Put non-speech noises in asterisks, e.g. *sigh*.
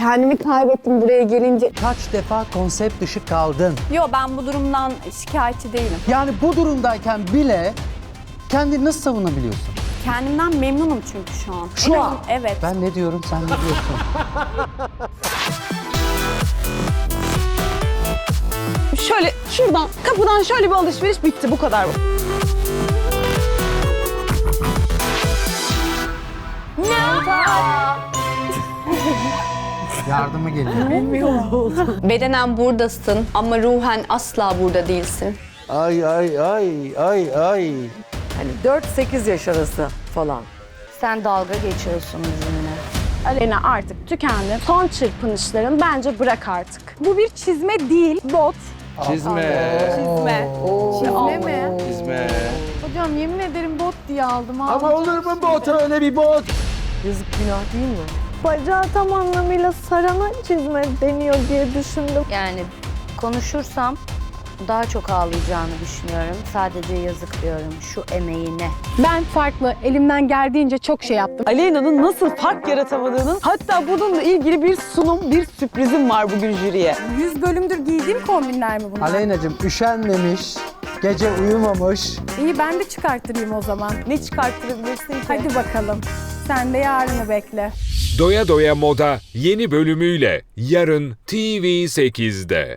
Kendimi kaybettim buraya gelince. Kaç defa konsept dışı kaldın? Yo ben bu durumdan şikayetçi değilim. Yani bu durumdayken bile kendini nasıl savunabiliyorsun? Kendimden memnunum çünkü şu an. Şu an? Evet. Ben ne diyorum sen ne diyorsun? *laughs* Şöyle şuradan kapıdan şöyle bir alışveriş bitti bu kadar. *laughs* Yardıma geliyor. Bedenen buradasın ama ruhen asla burada değilsin. Ay ay ay ay ay. Hani 4-8 yaş arası falan. Sen dalga geçiyorsun bizimle. Alena artık tükendi. Son çırpınışların bence bırak artık. Bu bir çizme değil, bot. Çizme. Çizme. Çizme mi? Çizme. Hocam yemin ederim bot diye aldım. Ama olur mu bot öyle bir bot? Yazık günah değil mi? Bacağı tam anlamıyla sarana çizme deniyor diye düşündüm. Yani konuşursam daha çok ağlayacağını düşünüyorum. Sadece yazık diyorum şu emeğine. Ben farklı, elimden geldiğince çok şey yaptım. Aleyna'nın nasıl fark yaratamadığını hatta bununla ilgili bir sunum, bir sürprizim var bugün jüriye. 100 bölümdür giydiğim kombinler mi bunlar? Aleyna'cığım üşenmemiş, gece uyumamış. İyi ben de çıkarttırayım o zaman. Ne çıkarttırabilirsin ki? Hadi bakalım. Sen de yarını bekle. Doya Doya Moda yeni bölümüyle yarın TV8'de.